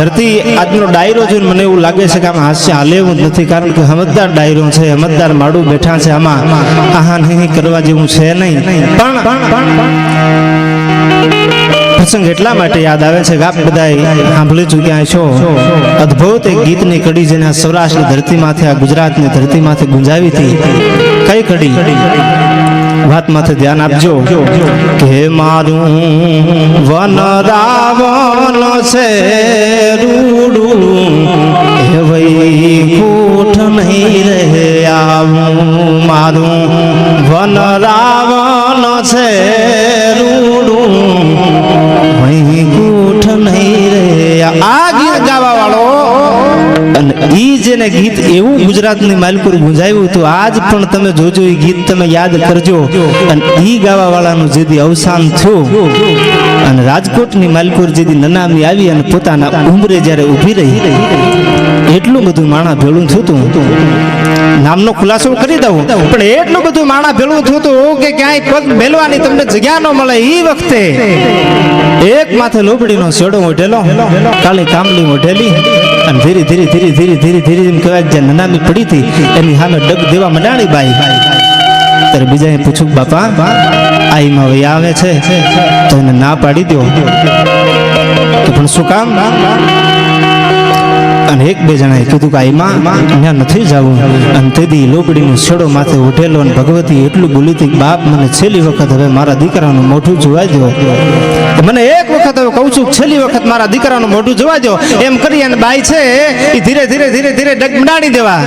ધરતી આજનો ડાયરો જોઈને મને એવું લાગે છે કે આમાં હાસ્ય હાલે એવું નથી, કારણ કે હમતદાર ડાયરો છે, હમતદાર માડું બેઠા છે આમાં. આહા નહીં કરવા જેવું છે નહીં. પણ પ્રસંગ એટલા માટે યાદ આવે છે કે આપ બધા સાંભળી ચૂક્યા છો અદ્ભુત એક ગીતની કડી જેને આ સૌરાષ્ટ્રની ધરતીમાંથી, આ ગુજરાતની ધરતીમાંથી ગુંજાવી હતી. કઈ કડી? વાત માથે ધ્યાન આપજો કે મારું વન રાવણ છે રૂડું ગુજરાતની માલપુર ગુંજાયું હતું. આજ પણ તમે જોજો, એ ગીત તમે યાદ કરજો. અને એ ગાવા વાળાનું જેથી અવસાન થયું. અને રાજકોટની માલપુર જેથી નનામી આવી અને પોતાના ઉંમરે જ્યારે ઊભી રહી, એટલું બધું માણા ભેળું થતું. નામનો ખુલાસો કરી દઉં, પણ એટલું બધું માણા ભેળું થતું કે ક્યાંય પગ મેલવાની તમને જગ્યા ન મળે એ વખતે. એક માથે લોબડીનો સેડો ઓઢેલો કાળી કામલી ઓઢેલી અને ધીરે ધીરે ધીરે ધીરે ધીરે ધીરે એમ કહેવાય જે નનામી પડી હતી એની સામે ડગ દેવા મંડાણી બાઈ. ત્યારે બીજાએ પૂછ્યું, બાપા આઈમાં વહી આવે છે? તો એને ના પાડી દો તો પણ શું કામ? અને એક બે જણાએ કીધું કે આઈમાં ત્યાં નથી જવું. અને તેથી લોબડીનો છેડો માથે ઉઠેલો અને ભગવતી એટલું બોલી હતી બાપ, મને છેલ્લી વખત હવે મારા દીકરાનું મોઢું જોવા દો મને એક વખત હવે કહું છું, છેલ્લી વખત મારા દીકરાનું મોઢું જોવા દો એમ કરી અને બાઈ છે એ ધીરે ધીરે ધીરે ધીરે ડગમડાડી દેવા.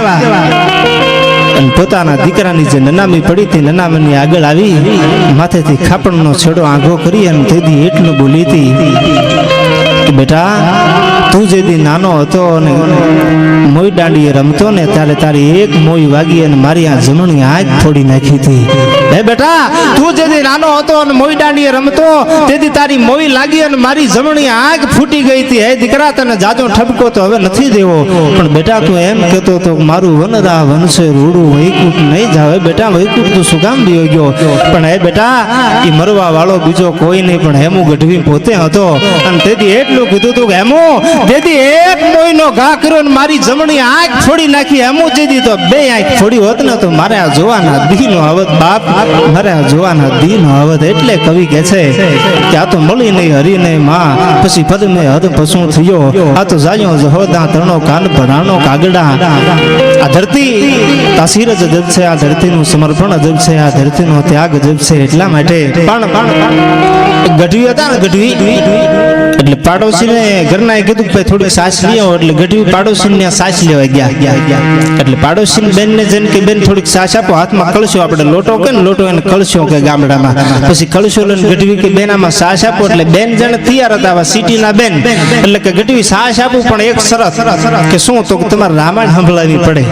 અને પોતાના દીકરાની જે નનામી પડી હતી, નનામીની આગળ આવી, માથેથી ખાપણનો છેડો આંઘો કરી અને તેથી એટલું બોલી હતી બેટા તું જે દી નાનો હતો અને મોઈ દાંડીએ રમતો ને ત્યારે તારી એક મોઈ વાગી અને મારી આ જમણી હાથ થોડી નાખી હતી. હે બેટા, તું જે નાનો હતો અને મોઈ દાંડીએ રમતો તેથી તારી મોઈ લાગી અને મારી જમણી આંખ ફૂટી ગઈ હતી. હે દીકરા, તને જાજો ઠપકો તો હવે નથી દેવો. પણ બેટા, તું એમ કહેતો તો મારું વનરા વનસે રૂડું વૈકુટ નહીં જાવે. બેટા વૈકુટ તું સુગામ દિયો ગયો. પણ હે બેટા એ મરવા વાળો બીજો કોઈ નહીં, પણ હેમુ ગઢવી પોતે હતો. અને તેથી એટલું કીધું તું કે, હેમુ તેથી એક મોઈનો ઘા કર્યો ને મારી જમણી આંખ છોડી નાખી. હેમુ જેથી તો બે આંખ છોડી હોત ને, તો મારે આ જોવાના દીનો આવત બાપ. મારે કવિ કહે છે આ મેં. હદ પશુ ધરતી તાસીર ત્યાગ અજબ છે એટલા માટે પણ પણ ને ઘરના કીધું કે થોડી સાસ લ્યો. એટલે ગઢવી પાડોશીને સાસ લેવા ગયા. એટલે પાડોશી બેન ને જેમ કે બેન થોડીક સાસ આપો, હાથમાં કળશો આપણે લોટો કે ને લોટો અને કળશો કે ગામડામાં. પછી કળશો લઈને ગઢવી કે બેનામાં સાસ આપો એટલે બેન જણ તૈયાર હતા આવા સિટીના બેન. એટલે કે ગઢવી સાસ આપું પણ એક શરત કે શું તો તમારે રામાયણ સંભળાવી પડે.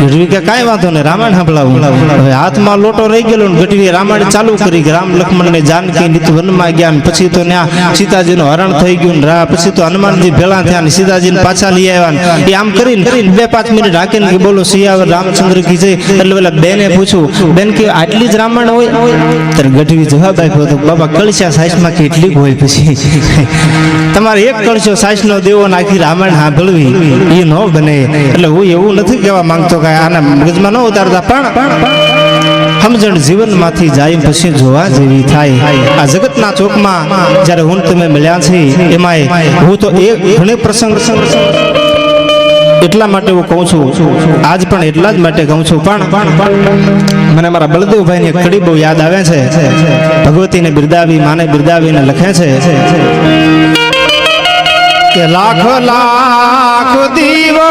ગઢવી કે કાંઈ વાંધો નહીં, રામાયણ સંભળાવું. હવે હાથમાં લોટો રહી ગયેલો ને ગઢવીએ રામાયણ ચાલુ કરી રામ લક્ષ્મણ ને જાનકી નીત વનમાં ગયા ને પછી તો ત્યાં સીતાજીનું હરણ થઈ ગયું ને પછી તો હનુમાનજી ભેળા થયા ને સીતાજીને પાછા લઈ આવ્યા ને એ આમ કરીને બે પાંચ મિનિટ હાકીને બોલો સિયાવર રામચંદ્ર કી જય. એટલે પેલા બેને પૂછ્યું, બેન કે આટલી જ રામાયણ હોય, ત્યારે ગઢવી જવાબ આપ્યો હતો બાબા કળશા સાઈસમાં કેટલી હોય પછી? તમારે એક કળશો સાઈસનો દેવો નાખી રામાયણ સાંભળવી એ ન બને. એટલે હું એવું નથી કહેવા માંગતો કે આના મગજમાં ન ઉતારતા, પણ સમજણ જીવનમાંથી જાય પછી જોવા જેવી થાય. આ જગતના ચોકમાં જ્યારે હું તમે મળ્યા છે એમાંય હું તો એ ઘણે પ્રસંગ એટલા માટે હું કહું છું, આજ પણ એટલા જ માટે કહું છું. પણ મને મારા બળદેવભાઈની એક કડી બહુ યાદ આવે છે. ભગવતીને બિરદાવી, માને બિરદાવીને લખે છે કે લાખ લાખ દીવો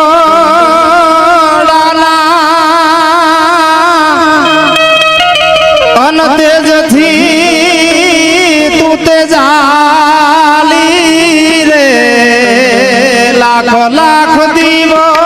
અન લાખ લાખ દીવો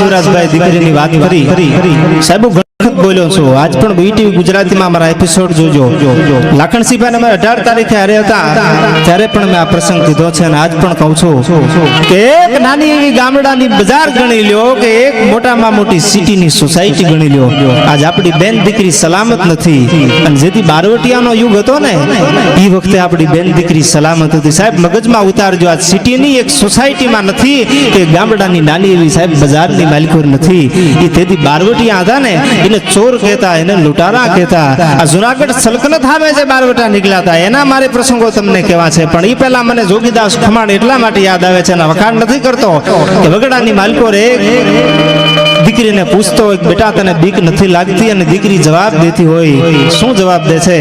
શિવરાજભાઈ દીકરીની વાત કરી. સાહેબ બોલ્યો છું. આજ પણ બીટીવી ગુજરાતીમાં મારા એપિસોડ જોજો. લાખણસિંહભાઈ અમે અઢાર તારીખે હારે હતા. ત્યારે પણ મેં આ પ્રસંગ કીધો છે અને આજ પણ કહું છું કે એક નાની એવી ગામડાની બજાર ગણી લ્યો કે એક મોટામાં મોટી સિટીની સોસાયટી ગણી લ્યો. આજ આપણી બેન દીકરી સલામત નથી. અને જેથી બારવટિયાનો યુગ હતો ને એ વખતે આપણી બેન દીકરી સલામત હતી. સાહેબ, મગજમાં ઉતારજો, આજ સિટીની એક સોસાયટીમાં નથી કે ગામડાની નાની એવી સાહેબ બજારની માલિકો નથી. એ તેથી બારવટિયા હતા ને, એને ચોર કહેતા એને લૂંટારા કહેતા. આ જુનાગઢ સલકનત આવે છે બારવટા નીકળ્યા હતા, એના મારે પ્રસંગો તમને કેવા છે? પણ એ પહેલા મને જોગીદાસ ખમાણ એટલા માટે યાદ આવે છે અને વખાણ નથી કરતો કે વગડાની માલકો રે દીકરીને પૂછતો હોય બેટા તને બીક નથી લાગતી અને દીકરી જવાબ દેતી હોય, શું જવાબ દે છે?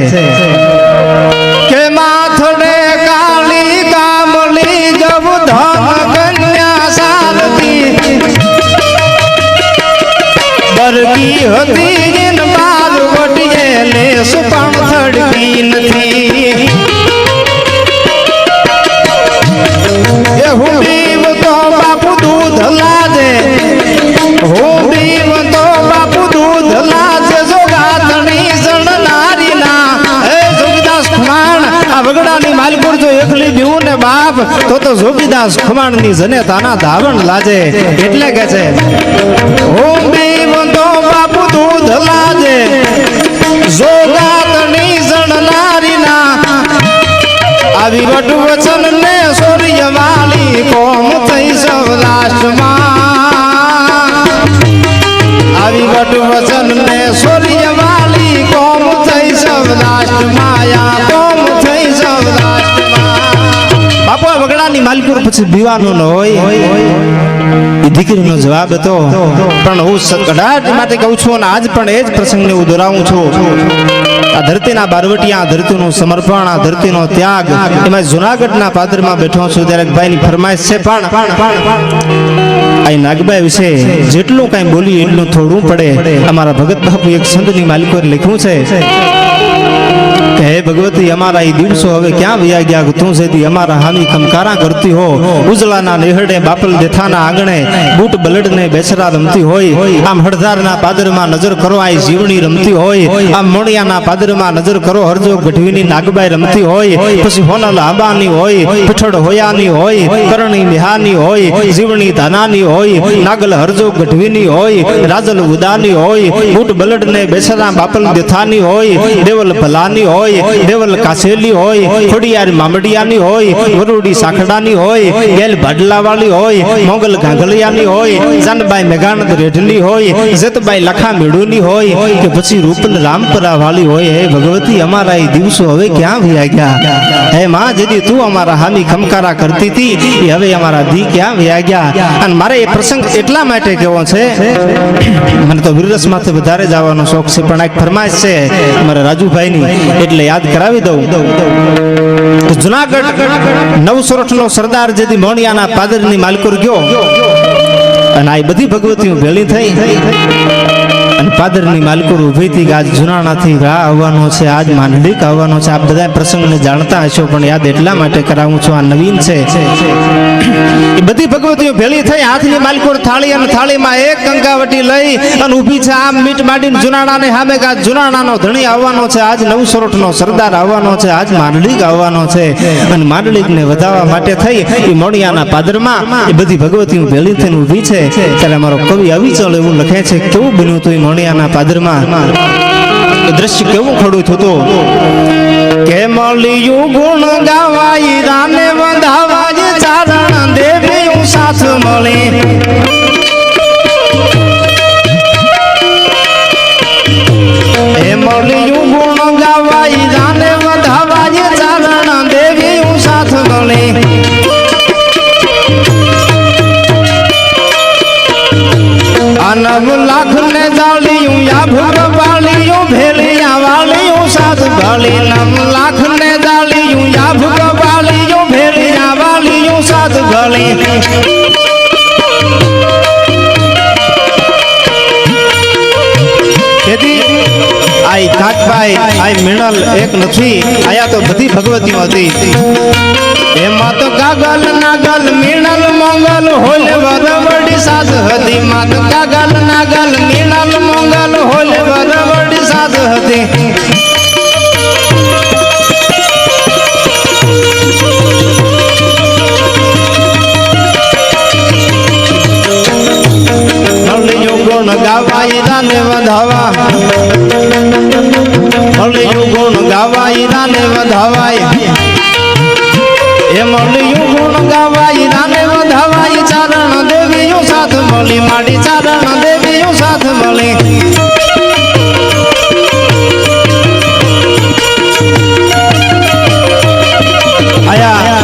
કે માથડે કાળી કામલી જવ ધમ કન્યા સારતી બરકી હતી તો ખમાણની ખુમાણની જને તાના ધાવણ લાજે. એટલે કે છે, ઓમ દેવ તો બાપુ દૂધ લાજે જોગાતણી જણનારીના આવી વટ વગડાની પછી બીવાનું ન હોય. એ દીકરીનો જવાબ હતો, પણ હું કડાટ માટે કહું છું અને આજ પણ એ જ પ્રસંગને હું દોરાવું છું. આ ધરતીના બારવટિયા, આ ધરતીનું સમર્પણ, આ ધરતીનો ત્યાગ, એમાં જુનાગઢના પાદરમાં બેઠો છું ત્યારે ભાઈની ફરમાઈશ છે, પણ અહીં નાગબાઈ વિશે જેટલું કાંઈ બોલી એટલું થોડું પડે. અમારા ભગત બાપુ એક સંતની માલિકોએ લખ્યું છે હે ભગવતી, અમારા એ દિવસો હવે ક્યાં વ્યા ગયા? તું સેથી અમારા હામી ખમકારા કરતી હો. ઉજળાના નેહડે બાપલ દેથાના આંગણે બૂટ બલડને બેસરા રમતી હોય. આમ હળધારના પાદરમાં નજર કરો, આ જીવણી રમતી હોય. આમ મોણિયાના પાદરમાં નજર કરો, હરજો ગઢવીની નાગબાઈ રમતી હોય. પછી હોનલ આંબાની હોય પીઠળ હોયાની હોય, કરણી બિહાની હોય, જીવણી ધાનાની હોય, નાગલ હરજો ગઢવીની હોય, રાજલ ઉદાની હોય, બૂટ બલડને બેસરા બાપલ દેથાની હોય, દેવલ ભલાની હોય દેવલ કાસેલી હોય ખોડિયાર મામડિયાની હોય વરુડી સાખડાની હોય ગેલ ભાડલાવાળી હોય મોગલ ગાંગલિયાની હોય જાનબાઈ મેઘાનંદ રેઢલી હોય જતબાઈ લખા મેળુની હોય કે પછી રૂપન રામપરા વાળી હોય હે ભગવતી અમારા એ દિવસો હવે ક્યાં વયા ગયા? હે માં જેથી તું અમારા હામી ખમકારા કરતી હતી એ હવે અમારા દી ક્યાં વયા ગયા? અને મારે એ પ્રસંગ એટલા માટે કેવો છે? મને તો વિરસ માથે વધારે જવાનો શોખ છે પણ એક ફરમાઈશ છે મારા રાજુભાઈની એટલે યાદ કરાવી દઉં. જુનાગઢ નવસોરઠ નો સરદાર જેથી મોણિયાના પાદરની માલકુર ગયો. અને આ બધી ભગવતીઓ ભેળી થઈ. અને પાદરની માલકુર ઊભી થઈ કે આજ જુનાણાથી રાહ આવવાનો છે, આજ માંડલિક આવવાનો છે. આ બધા પ્રસંગને જાણતા હશો, પણ યાદ એટલા માટે કરાવું છું, આ નવીન છે. એ બધી ભગવતીઓ ભેળી થઈ, હાથની માલકુર થાળી અને થાળીમાં એક કંકાવટી લઈ અને ઊભી છે, આમ મીટ માંડીને જુનાણાને સામે કે આજ જુનાણાનો ધણી આવવાનો છે, આજ નવસોરઠનો સરદાર આવવાનો છે, આજ માંડલિક આવવાનો છે. અને માંડલિકને વધાવવા માટે થઈ એ મોડિયાના પાદરમાં એ બધી ભગવતીઓ ભેળી થઈને ઊભી છે. ત્યારે અમારો કવિ અવિચળ એવું લખે છે, કેવું બન્યું હતું એ મોણિયાના પાદરમાં? દ્રશ્ય કેવું ખડું થતું કે મળ્યું ગુણ ગાવાઈ રાને બંધાવા જ ચારણ દેવી સાથ મળી. આ એક નથી, આયા તો બધી ભગવતીઓ હતી. એમાં તો કાગલ, નાગલ, મીણલ, મંગલ, હોલે વરવડી સાસ હતી માં તો કાગલ, નાગલ, મીણલ, મંગલ, હોલે વરવડી સાસ હતી ગાવાય રાને વધાવા. રાને વધાવાય એ મળ્યું ગુણ ગાવાય રાને વધાવાય, ચારણ દેવીયું સાથ મળી, માડી ચારણ દેવીયું સાથ મળી. આયા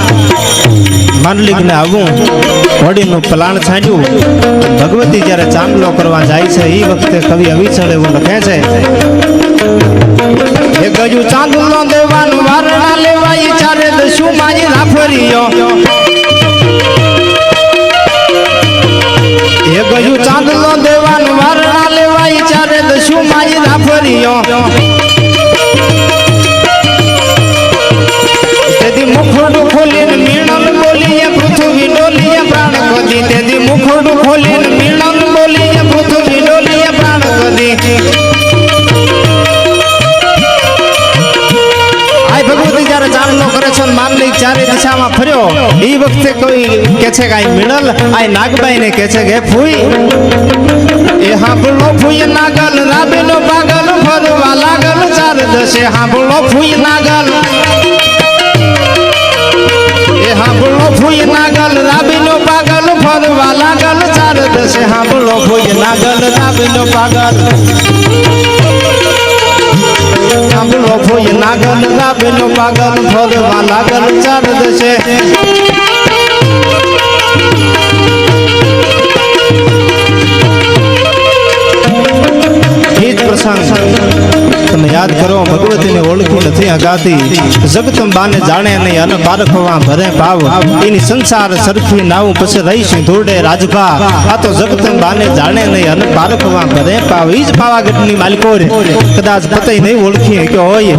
માંડલિકને આવું હોડીનું પ્લાન છાંડ્યું ભગવતી જ્યારે ચાંદલો કરવા જાય છે એ વખતે કવિ અવિચળ એવું લખે છે. એ ચાંદુ નો દેવાનું વારણા લેવાય, ચારે દશું માય રાફરીયો એ ગયું ચાંદલો દેવાનું વારણા લેવાય, ચારે દશું માજી રાફરીયો તેથી મુખડું ખોલીને મીણલ બોલીએ પૃથ્વી ડોલીએ પ્રાણ ગોદી તેથી મુખડું ખોલીને છે કે આ મીણલ આ નાગબાઈ ને કે છે કે ફૂઈ એ હાંભળો ફૂઈ નાગલ, રાબેલો પાગલ, ફરવા લાગલ, ચાર દશે હાંભળો ફૂઈ નાગલ. એ હાંભળો ફૂઈ નાગલ, રાબેલો પાગલ, ફરવા લાગલ, ચાર દશે હાંભળો ફૂઈ નાગલ, રાબેલો પાગલ. હાંભળો ફૂઈ નાગલ, રાબેલો પાગલ, ફરવા લાગલ, ચાર દશે એ જ પ્રસંગ તમે યાદ કરો ભગવતીને ઓળખી નથી અગાતી. જગતંબાને જાણે નહીં અને પારખવા ભરે ભાવ. એની સંસાર સરખી નાવું પછી રહીશું ધોરડે રાજભા આ તો જગતંબાને જાણે નહીં અને પારખવા ભરે ભાવ. જ પાવાગઢની માલિકો કદાચ પતઈ નહીં ઓળખી કે હોય.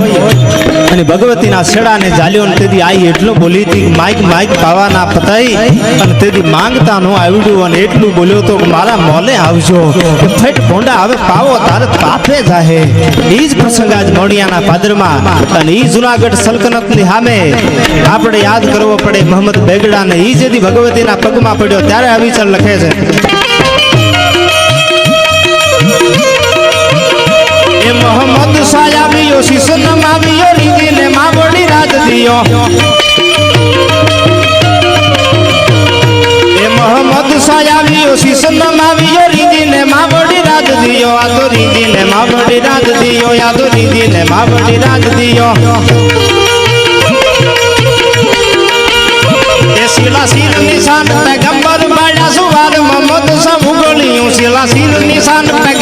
અને ભગવતીના છેડાને જાલ્યો ને તેથી આઈ એટલું બોલી હતી માઇક માઈક માઈક પાવાના પતાઈ. અને તેથી માંગતા નો આવડ્યું અને એટલું બોલ્યો તો મારા મોલે આવજો. ફેટ ભોંડા હવે પાવો તારે પાપે જાહે. એ જ પ્રસંગ આજ મોડિયાના પાદરમાં અને ઈ જુનાગઢ સલ્તનતની સામે આપણે યાદ કરવો પડે, મોહમ્મદ બેગડાને. ઈ જેથી ભગવતીના પગમાં પડ્યો, ત્યારે અવિચળ લખે છે. એ મોહમ્મદ સાયાબીઓ શિશનમ આવ્યો રીજીને માવડી રાજ દિયો. એ મોહમ્મદ સાયાબીઓ શિશનમ આવ્યો રીજીને માવડી રાજ દિયો આ તો રીજીને માવડી રાજ દિયો આ તો રીજીને માવડી રાજ દિયો એ શિલા શિર નિશાન પેગંબર બાળા સુવાર મમત સબ ઉગળ્યું શિલા શિર નિશાન પેગંબર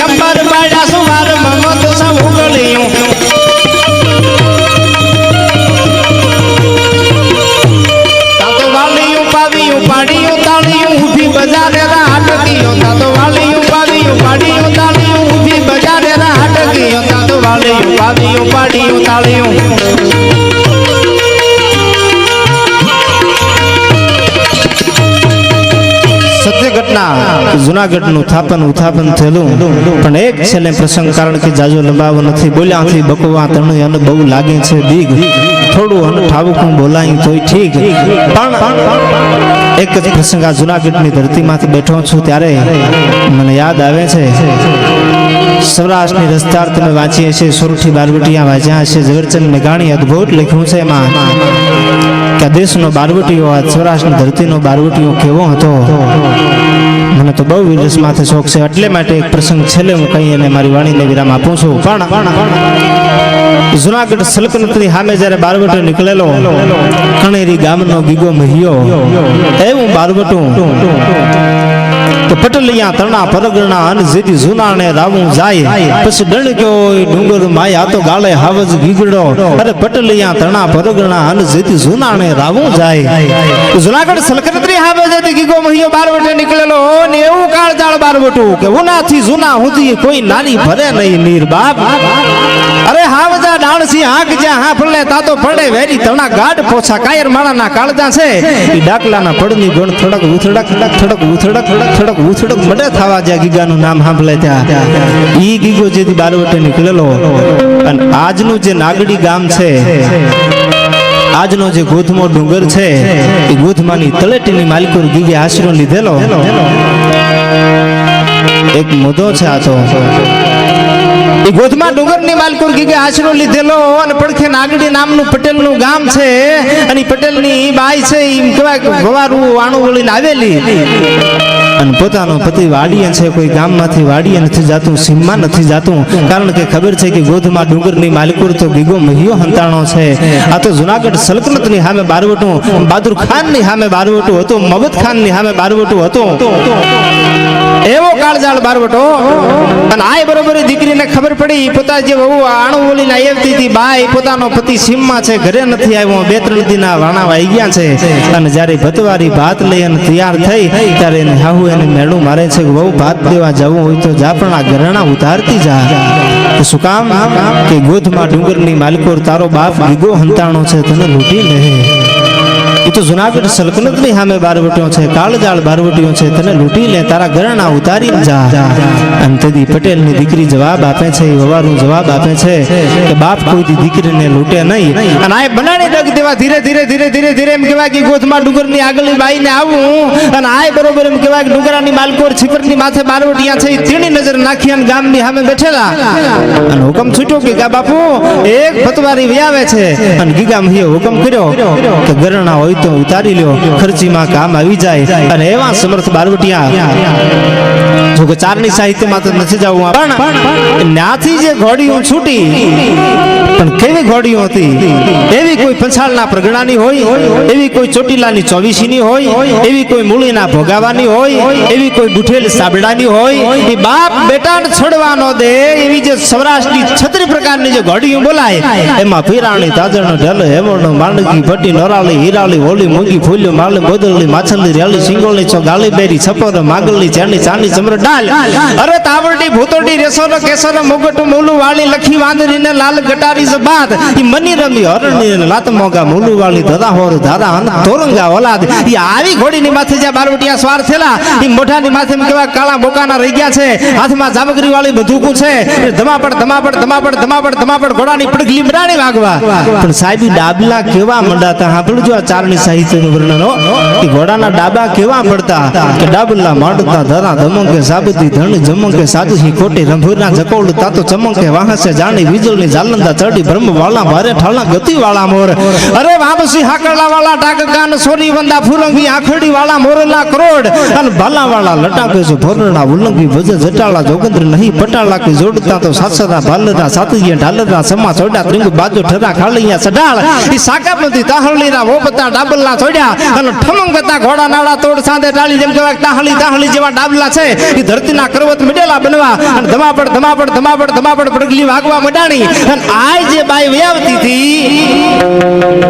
જુનાગઢનું થાપન, ઉથાપન થયેલું. પણ એક છેલ્લે પ્રસંગ કારણ કે જાજો લંબાવો નથી. બોલ્યાથી બકવા તણું અને બહુ લાગે છે બીગ. થોડું અને ઠાવુકું બોલાય તોય ઠીક. એક જ પ્રસંગ આ જુનાગઢની ધરતીમાંથી બેઠો છું ત્યારે મને યાદ આવે છે. સૌરાષ્ટ્રની રસ્તાર તમે વાંચી હશે સોરઠી બારવટીયા વાંચ્યા હશે, ઝવેરચંદ મેઘાણી અદ્ભુત લખ્યું છે એમાં કે દેશનો બારવટીયો, આ સૌરાષ્ટ્રની ધરતીનો બારવટીયો કેવો હતો? મને તો બહુ વિરસ માથે શોખ છે. એટલે માટે એક પ્રસંગ છેલ્લે હું કહી અને મારી વાણીને વિરામ આપું છું. પણ જુનાગઢ સલ્તનતની સામે જ્યારે બારવટો નીકળેલો, કણેરી ગામનો ગીગો મહિયો, એવું બારવટું કે પટલિયા તણા પરગણા અને જેથી જુનાણે રાવું જાય. પછી ડણ કયો ડુંગર માય આ તો ગાળે હાવજ ગીગડો. અરે પટલિયા તણા પરગણા અને જેથી જુનાણે રાવું જાય. જુનાગઢ સલકરત્રી હાવે જેથી ગીગો મહિયો બારવટે નીકળેલો. ને એવું કાળજાળ બારવટું કે ઉનાથી જુના સુધી કોઈ નાની ભરે નહીં નીર બાપ. અરે હાવજા ડાણસી આંખ જ્યાં હા ફળે તાતો પડે વેરી તણા ગાઢ પોછા કાયર માળાના કાળજા છે. ઈ ડાકલાના પડની ગણ થોડક ઉથડક થોડક ઉથડક, થોડક થોડક ઉથડક મડે થવા જ્યાં ગીગાનું નામ સાંભળે ત્યાં. ઈ ગીગો જેથી બારવટે નીકળેલો. અને આજનું જે નાગડી ગામ છે, આજનો જે ગોધમો ડુંગર છે, એ ગોધમાની તળેટીની માલિકોર ગીગે આશરો લીધેલો. એક મુદ્દો છે આ તો. એ ગોધમા ડુંગરની માલકુર ગીગે આશરો લીધેલો અને પડખે નાગડી નામનું પટેલનું ગામ છે. અને પટેલની બાઈ છે એમ કહેવાય કે વાણું વળીને આવેલી. અને પોતાનો પતિ વાડીએ છે, કોઈ ગામમાંથી વાડીએ નથી જાતું, સીમમાં નથી જાતું. કારણ કે ખબર છે કે ગોધમાં ડુંગરની માલિકુર તો ગીગો મહિયો હંતાણો છે. આ તો જુનાગઢ સલ્તનતની સામે બારવટું, બહાદુર ખાનની સામે બારવટું હતું મબત ખાનની સામે બારવટું હતું. એવો કાળજાળ બારવટો. અને આય બરોબર દીકરીને ખબર પડી પોતા જે વહુ આણું બોલીને આવતી હતી બાઈ પોતાનો પતિ સીમમાં છે, ઘરે નથી આવ્યો, બે ત્રણ દીના વાણા વાઈ ગયા છે. અને જ્યારે ભતવારી ભાત લઈ અને તૈયાર થઈ, ત્યારે એને હાહુ એને મેળું મારે છે વહુ, ભાત દેવા જવું હોય તો જા, પણ આ ઘરેણા ઉતારતી જા. શું કામ? કે ગોધમાં ડુંગરની માલિકોર, તારો બાપ ગીગો હંતાણો છે, તને લૂંટી લે. એ તો જુનાગઢ સલ્તનતની સામે બારવટ્યો છે, કાળજાળ બારવટ્યો છે, તને લૂંટી લે તારા ઘરેણા ઉતારીને જા. અંતદી પટેલની દીકરી જવાબ આપે છે, એ જવાબ આપે છે કે બાપ કોઈથી દીકરીને લૂંટે નહીં. અને આ બનાડી ડગ દેવા ધીરે ધીરે ધીરે ધીરે ધીરે એમ કહેવાય કે ગોધમાં ડુંગરની આગળની બાઈને આવું. અને આય બરોબર એમ કહેવાય કે ડુંગરાની માલકોર છીપરની માથે બારવટીયા છે, એ નજર નાખી અને ગામની સામે બેઠેલા. અને હુકમ છૂટ્યો કે ગા બાપુ, એક ફતવારી વ્યાવે છે. અને ગીગામ હુકમ કર્યો કે ગરણા હોય તો ઉતારી લ્યો. ખર્ચીમાં કામ આવી જાય. અને એવા સમર્થ બારવટિયા જો કે ચારની સાહિત્યમાં તો નથી જવું પણ ત્યાંથી જે ઘોડીઓ છૂટી પણ કેવી ઘોડીઓ હતી? એવી કોઈ પંછાળના પ્રગડાની હોય એવી કોઈ ચોટીલાની ચોવીસીની હોય એવી કોઈ મૂળીના ભોગાવાની હોય એવી કોઈ બુઠેલ સાબડાની હોય એ બાપ બેટાને છોડવાનો દે એવી જે સૌરાષ્ટ્રની છત્રી પ્રકારની જે ઘોડીઓ બોલાય એમાં પીરાણી તાજણ ઢલ હેમણ માંડકી ભટ્ટી નરાળી હીરાળી હોલી મૂંગી ફૂલ્યો માલી બોદળની માછલી રેલી સિંગોળી છો ગાલી બેરી છપર માગલની ચેરની ચાની ચમર ડાલ અરે તાવડી ભૂતોડી રેસોર કેસર મુગટ મૂલું વાળી લખી વાંદરીને લાલ ગટારી બાદ. ઈ મની રમી હરણી લાત મોગા મૂલું વાળી ધરા હોર ધારા અન તોરંગા ઓલાદ. ઈ આવી ઘોડીની માથે જ્યાં બારવટિયા સ્વાર થયેલા ઈ મોઢાની માથે કેવા કાળા બોકાના રહી ગયા છે. હાથમાં જામગરી વાળી બંદૂકો છે. ધમાપડ ધમાપડ ધમાપડ ધમાપડ ધમાપડ ઘોડાની પડગલી મડાણી વાગવા. પણ સાહેબી ડાબલા કેવા મંડાતા? સાંભળજો આ ચારણી સાહિત્યનું વર્ણનો કે ઘોડાના ડાબા કેવા પડતા કે ડાબલા માંડતા ધરા ધમંકે સાબતી ધણ જમંકે સાધુહી ખોટી રંભુરના જકોડ તાતો ચમંકે વાહસે જાણી વીજળની જાલંદા ચડી બ્રહ્મ વાળા ભારે ઠાળા ગતિ વાળા મોર. અરે વાબસી હાકરલા વાળા ટાક કાન સોરી વંદા ફુરંગી આખડી વાળા મોરલા કરોડ. અન બાલા વાળા લટાકે છે ભોરણા ઉલ્લંઘી વજ જટાળા જોગંદ્ર નહીં, પટાળા કે જોડતા તો સાસરા ભાલરા સાતજીયા ઢાલરા સમા છોડા ત્રિંગ બાજુ ઠરા, ખાળિયા સડાળ ઈ સાકાપતિ તાહળીના વોપતા ડાબલના છોડ્યા. અને ઠમંગતા ઘોડા નાળા તોડ સાંધે ડાળી જેમ કહેવાય તાહળી તાહળી જેવા ડાબલા છે. ઈ ધરતીના કરવત મિડેલા બનવા અને ધમાપડ ધમાપડ ધમાપડ ધમાપડ પડગલી વાગવા મડાણી. અને આ જે બાઈ વ્યાવતી હતી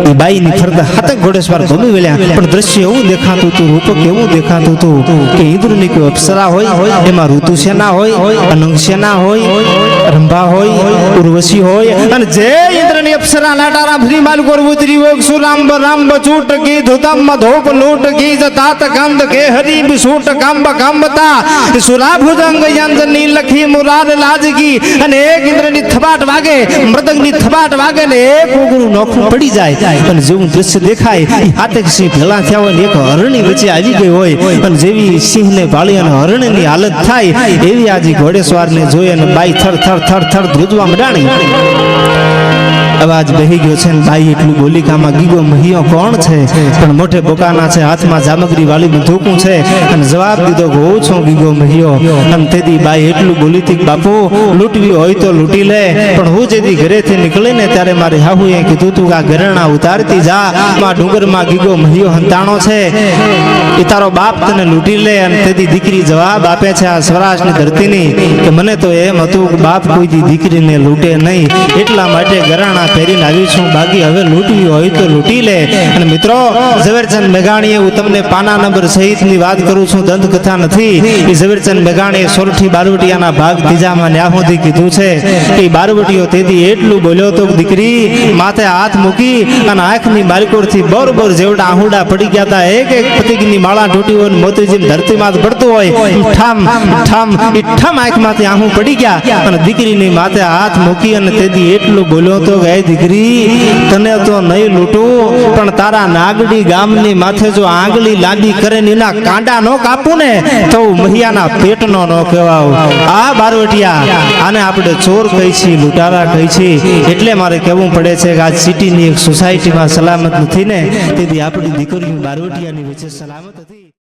બાઈ બાઈની ફરતા હાથે ઘોડેસવાર ગમી વેલ્યા. પણ દ્રશ્ય એવું દેખાતું હતું રૂપક એવું દેખાતું હતું કે ઇન્દ્રની કોઈ અપ્સરા હોય, એમાં ઋતુ સેના હોય, અનંગ સેના હોય રંભા હોય, ઉર્વશી હોય. અને જે ઇન્દ્રની અપ્સરા લાટારા ભરી માલકોર ઉતરી વોગ સુરાંબ રાંબ ચૂટ કી ધુતમ ધોપ લૂટ કી તાત કંદ કે હરી બિસૂટ કાંબ કાંબતા સુરા ભુજંગ યંજની લખી મુરાર લાજગી અને એક ઇન્દ્રની થબાટ વાગે, મૃદંગની થબાટ વાગે ને એક ઉગરું નોખું પડી જાય. અને જેવું દ્રશ્ય દેખાય, ઈ હાથે સિંહ ભેળા થયા હોય ને એક હરણી વચ્ચે આવી ગઈ હોય. અને જેવી સિંહને ભાળી અને હરણની હાલત થાય, એવી આજે ઘોડેસવારને જોઈ અને બાઈ થર થર થર થર ધ્રુજવા મંડાણી. અવાજ બહી ગયો છે બાઈ એટલું બોલી કે ગીગો મહિયો કોણ છે? પણ મોઢે બોકાના છે, હાથમાં જામગરી વાળી બંદૂકું છે. અને જવાબ દીધો કે હું છું ગીગો મહિયો. અને તેથી બાઈ એટલું બોલી હતી બાપુ, લૂંટવી હોય તો લૂંટી લે, પણ હું જેથી ઘરેથી નીકળીને ત્યારે મારી હાહુએ કીધું તું આ ઘરેણા ઉતારતી જા, માં ડુંગરમાં ગીગો મહિયો હંતાણો છે. એ તારો બાપ તને લૂંટી લે. અને તેથી દીકરી જવાબ આપે છે આ સ્વરાજની ધરતીની કે, મને તો એમ હતું કે બાપ કોઈ દીકરીને લૂંટે નહીં. એટલા માટે ઘરાણા પહેરીને આવી છું. બાકી હવે લૂંટવી હોય તો લૂંટી લે. અને મિત્રો, ઝવેરચંદ મેઘાણીએ હું તમને પાના નંબર સહિતની વાત કરું છું. દંતકથા નથી. એ ઝવેરચંદ મેઘાણીએ સોરઠી બારવટીયાના ભાગ ત્રીજામાં ન્યાહોથી કીધું છે. કે બારવટીઓ તેથી એટલું બોલ્યો તો દીકરી, માથે હાથ મૂકી અને આંખની બારીકોરથી બરોબર જેવડા આહુડા પડી ગયા હતા. એક એક પતિકની માળા તૂટી હોય મોતીજી ધરતીમાં પડતું હોય. ઠામ ઠામ ઠામ આંખમાંથી આહું પડી ગયા. અને દીકરીની માથે હાથ મૂકી અને તેથી એટલું બોલ્યો તો કે "હે દીકરી, તને તો નહીં લૂંટું, પણ તારા નાગડી ગામની માથે જો આંગળી લાંબી કરે એના કાંડા નો કાપું ને, તો મહિયાના પેટનો નો કહેવાવ આ બારવટિયા આને આપણે ચોર કહી છીએ, લૂંટારા કહી છીએ. એટલે મારે કહેવું પડે છે કે આ સિટીની એક સોસાયટીમાં સલામત નથી ને, તેથી આપણી દીકરીઓ બારવટિયાની વચ્ચે સલામત હતી